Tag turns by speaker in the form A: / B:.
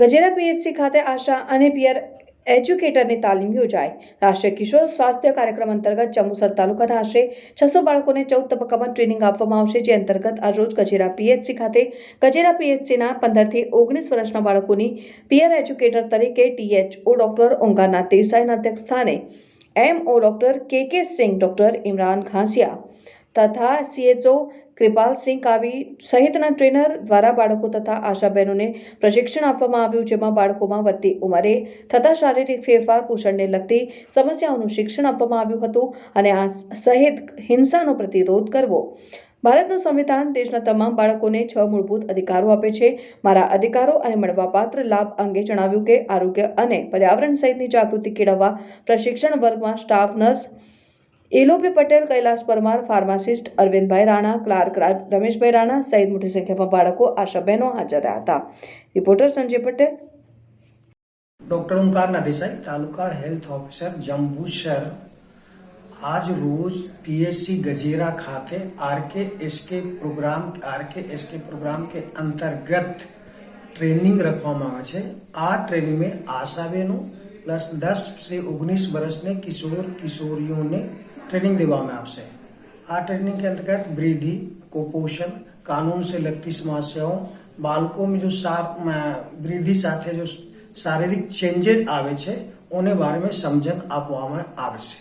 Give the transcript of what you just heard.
A: Gajera PHC ખાતે આશા અને પિયર એજ્યુકેટરની તાલીમ યોજાઈ. રાષ્ટ્રીય કિશોર સ્વાસ્થ્ય કાર્યક્રમ અંતર્ગત જંબુસર તાલુકાના આશરે છસો બાળકોને ચૌદ તબક્કામાં ટ્રેનિંગ આપવામાં આવશે, જે અંતર્ગત આજરોજ ગજેરા પીએચસી ખાતે ગજેરા પીએચસીના પંદરથી ઓગણીસ વર્ષના બાળકોની પિયર એજ્યુકેટર તરીકે ટીએચઓ ડોક્ટર ઓંકારનાથ દેસાઈના અધ્યક્ષ સ્થાને એમઓ ડોક્ટર કે કે સિંહ, ડોક્ટર ઇમરાન ઘાસિયા તથા સીએચઓ કૃપાલસિંહ કાવી સહિતના ટ્રેનર દ્વારા બાળકો તથા આશાબહેનોને પ્રશિક્ષણ આપવામાં આવ્યું, જેમાં બાળકોમાં વધતી ઉંમરે થતા શારીરિક ફેરફાર, પોષણને લગતી સમસ્યાઓનું શિક્ષણ આપવામાં આવ્યું હતું અને આ સહિત હિંસાનો પ્રતિરોધ કરવો. ભારતનું સંવિધાન દેશના તમામ બાળકોને છ મૂળભૂત અધિકારો આપે છે. મારા અધિકારો અને મળવાપાત્ર લાભ અંગે જણાવ્યું કે આરોગ્ય અને પર્યાવરણ સહિતની જાગૃતિ કેળવવા પ્રશિક્ષણ વર્ગમાં staff, nurse Alopi Patel, Kailash Parmar, pharmacist Arvindbhai Rana, clerk Rameshbhai Rana સહિત મોટી સંખ્યામાં બાળકો, આશા બહેનો હાજર રહ્યા હતા. Reporter Sanjay Patel.
B: Doctor Omkar નદેસાઈ taluka health officer Jambusar આજ રોજ પીએસસી ગજેરા ખાતે RK SK programme, RK SK programme કે અંતર્ગત ટ્રેનિંગ રાખવામાં આવે છે. આ ટ્રેનિંગમાં આશાબેનો પ્લસ દસ સે ઓગણીસ વર્ષને કિશોર કિશોરીઓને ट्रेनिंग દેવામાં આવશે આ ટ્રેनिंग के अंतर्गत वृद्धि, कुपोषण, कानून से लगती समस्याओं બાળકો में जो વૃદ્ધિ સાથે જો શારીરિક ચેન્જીસ આવે છે ઓને બારે સમજણ આપવામાં આવશે